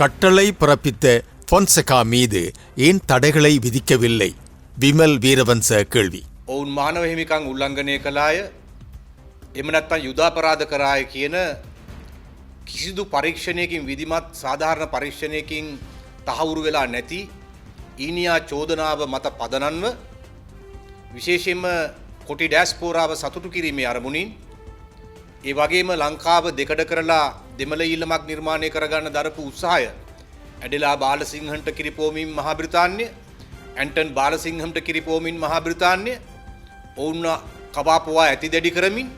கட்டளை பிறப்பித்த பொன்செகா மீது ஏன் தடைகளை விதிக்கவில்லை விமல் வீரவன்ச கேள்வி ඔවුන් මානව හිමිකං උල්ලංඝනය කලාය එම නැත්තන් යුදාපරාධ කරාය කියන කිසිදු පරීක්ෂණයකින් විදිමත් සාධාරණ පරීක්ෂණයකින් තහවුරු වෙලා නැති ඊනියා චෝදනාව මත පදනන්ව විශේෂෙන්ම කොටි ඩෑස්පෝරාව සතුටු කිරීමේ අරමුණින් ඒ වගේම ලංකාව දෙකඩ කරලා දෙමළ ඉල්ලමක් නිර්මාණය කරගන්න දරපු උත්සාහය. ඇඩෙලා බාලසිංහන්ට කිරිපෝමින් මහබ්‍රතාන්‍ය ඇන්ටන් බාලසිංහම්ට කිරිපෝමින් මහබ්‍රතාන්‍ය ඔවුන්න කපාපවා ඇති දැඩි කරමින්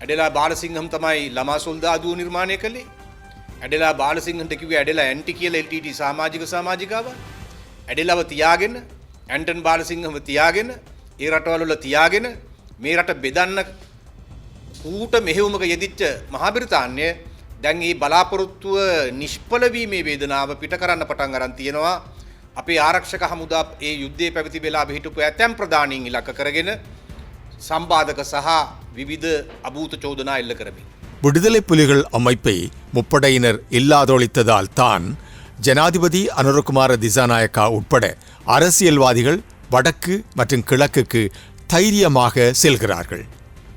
ඇඩෙලා බාලසිංහම් තමයි ළමා සොල්දාදුව නිර්මාණය කළේ. ඇඩෙලා බාලසිංහට කිව ඇඩෙලා ඇන්ටි කියල එල්ටට සාමාජික සමාජිකාව. ඇඩෙලව තියාගෙන ඇන්ටන් බාලසිංහම තියාගෙන ඒ රටවල්ල තියාගෙන මේ රට බෙදන්න ඌට මෙහෙවුමක යෙදිච්ච මහබිරිතාන්‍ය දැන් ඒ බලාපොරොත්තුව නිෂ්පලවීමේ වේදනාව පිට කරන්න පටන් අරන් තියෙනවා අපේ ආරක්ෂක හමුදා ඒ යුද්ධය පැවිති වෙලා හිටපු ඇතැම් ප්‍රධානීන් ඉලක්ක කරගෙන සම්බාධක සහ විවිධ අභූත චෝදනා එල්ල කරමින්. விடுதலை புலிகள் அமைப்பை முப்படையினர் இல்லாதொழித்ததால் தான் ஜனாதிபதி அனுரகுமார திசாநாயக்கா உட்பட அரசியல்வாதிகள் வடக்கு மற்றும் கிழக்குக்கு தைரியமாக செல்கிறார்கள்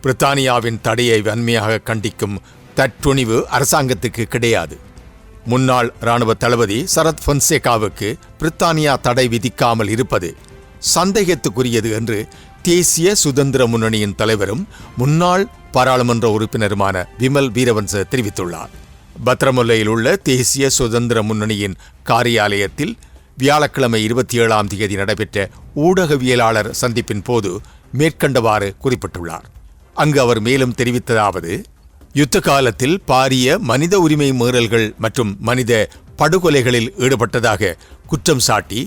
பிரித்தானியாவின் தடையை வன்மையாக கண்டிக்கும் தற்றுணிவு அரசாங்கத்துக்கு கிடையாது. முன்னாள் இராணுவ தளபதி சரத் பொன்சேகாவுக்கு பிரித்தானியா தடை விதிக்காமல் இருப்பது சந்தேகத்துக்குரியது என்று தேசிய சுதந்திர முன்னணியின் தலைவரும் முன்னாள் பாராளுமன்ற உறுப்பினருமான விமல் வீரவன்ச தெரிவித்துள்ளார். பத்ரமுல்லையில் உள்ள தேசிய சுதந்திர முன்னணியின் காரியாலயத்தில் வியாழக்கிழமை இருபத்தி ஏழாம் தேதி நடைபெற்ற ஊடகவியலாளர் சந்திப்பின் போது மேற்கண்டவாறு குறிப்பிட்டுள்ளார். அங்கு அவர் மேலும் தெரிவித்ததாவது யுத்த காலத்தில் பாரிய மனித உரிமை மீறல்கள் மற்றும் மனித படுகொலைகளில் ஈடுபட்டதாக குற்றம் சாட்டி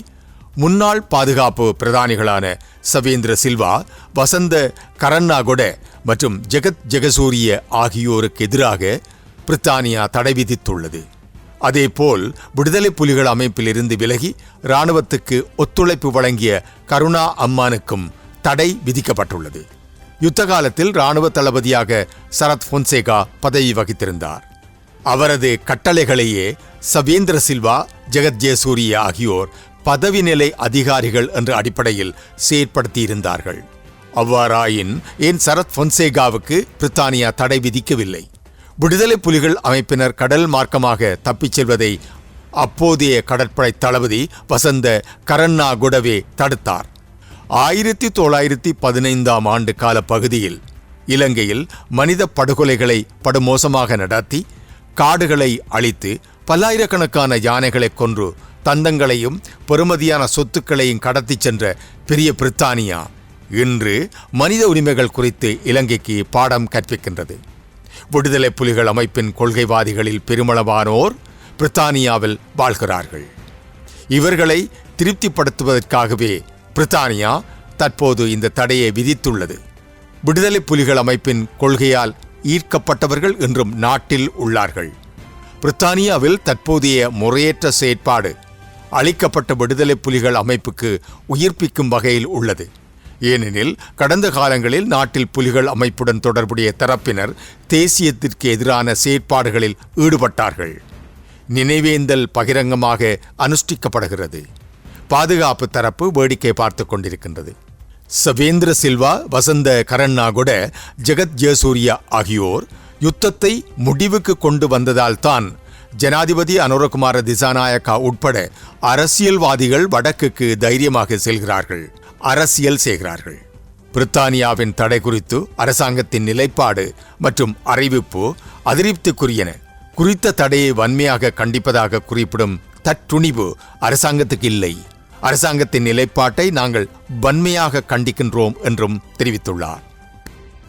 முன்னாள் பாதுகாப்பு பிரதானிகளான சவேந்திர சில்வா வசந்த கரன்னாகொட மற்றும் ஜெகத் ஜெகசூரிய ஆகியோருக்கு எதிராக பிரித்தானியா தடை விதித்துள்ளது. அதேபோல் விடுதலை புலிகள் அமைப்பிலிருந்து விலகி இராணுவத்துக்கு ஒத்துழைப்பு வழங்கிய கருணா அம்மானுக்கும் தடை விதிக்கப்பட்டுள்ளது. யுத்த காலத்தில் இராணுவ தளபதியாக சரத் பொன்சேகா பதவி வகித்திருந்தார். அவரது கட்டளைகளையே சவேந்திர சில்வா ஜெகத் ஜெயசூரிய ஆகியோர் பதவி நிலை அதிகாரிகள் என்ற அடிப்படையில் செயற்படுத்தியிருந்தார்கள். அவ்வாறாயின் ஏன் சரத் பொன்சேகாவுக்கு பிரித்தானியா தடை விதிக்கவில்லை? விடுதலை புலிகள் அமைப்பினர் கடல் மார்க்கமாக தப்பிச் செல்வதை அப்போதைய கடற்படை தளபதி வசந்த கரண்ணா குடவே தடுத்தார். ஆயிரத்தி தொள்ளாயிரத்தி பதினைந்தாம் ஆண்டு கால பகுதியில் இலங்கையில் மனித படுகொலைகளை படுமோசமாக நடத்தி காடுகளை அழித்து பல்லாயிரக்கணக்கான யானைகளை கொன்று தந்தங்களையும் பெறுமதியான சொத்துக்களையும் கடத்திச் சென்ற பெரிய பிரித்தானியா இன்று மனித உரிமைகள் குறித்து இலங்கைக்கு பாடம் கற்பிக்கின்றது. விடுதலை புலிகள் அமைப்பின் கொள்கைவாதிகளில் பெருமளவானோர் பிரித்தானியாவில் வாழ்கிறார்கள். இவர்களை திருப்திப்படுத்துவதற்காகவே பிரித்தானியா தற்போது இந்த தடையை விதித்துள்ளது. விடுதலை புலிகள் அமைப்பின் கொள்கையால் ஈர்க்கப்பட்டவர்கள் என்றும் நாட்டில் உள்ளார்கள். பிரித்தானியாவில் தற்போதைய முறையற்ற செயற்பாடு அளிக்கப்பட்ட விடுதலை புலிகள் அமைப்புக்கு உயிர்ப்பிக்கும் வகையில் உள்ளது. ஏனெனில் கடந்த காலங்களில் நாட்டில் புலிகள் அமைப்புடன் தொடர்புடைய தரப்பினர் தேசியத்திற்கு எதிரான செயற்பாடுகளில் ஈடுபட்டார்கள். நினைவேந்தல் பகிரங்கமாக அனுஷ்டிக்கப்படுகிறது. பாதுகாப்பு தரப்பு வேடிக்கை பார்த்து கொண்டிருக்கின்றது. சவேந்திர சில்வா வசந்த கரண்ணாகுட ஜெகத் ஜெயசூர்யா ஆகியோர் யுத்தத்தை முடிவுக்கு கொண்டு வந்ததால் தான் ஜனாதிபதி அனுரகுமார திசாநாயக்கா உட்பட அரசியல்வாதிகள் வடக்குக்கு தைரியமாக செல்கிறார்கள் அரசியல் செய்கிறார்கள். பிரித்தானியாவின் தடை குறித்து அரசாங்கத்தின் நிலைப்பாடு மற்றும் அறிவிப்பு அதிருப்திக்குரியன. குறித்த தடையை வன்மையாக கண்டிப்பதாக குறிப்பிடும் தற்றுணிவு அரசாங்கத்துக்கு இல்லை. அரசாங்கத்தின் நிலைப்பாட்டை நாங்கள் வன்மையாக கண்டிக்கின்றோம் என்றும் தெரிவித்துள்ளார்.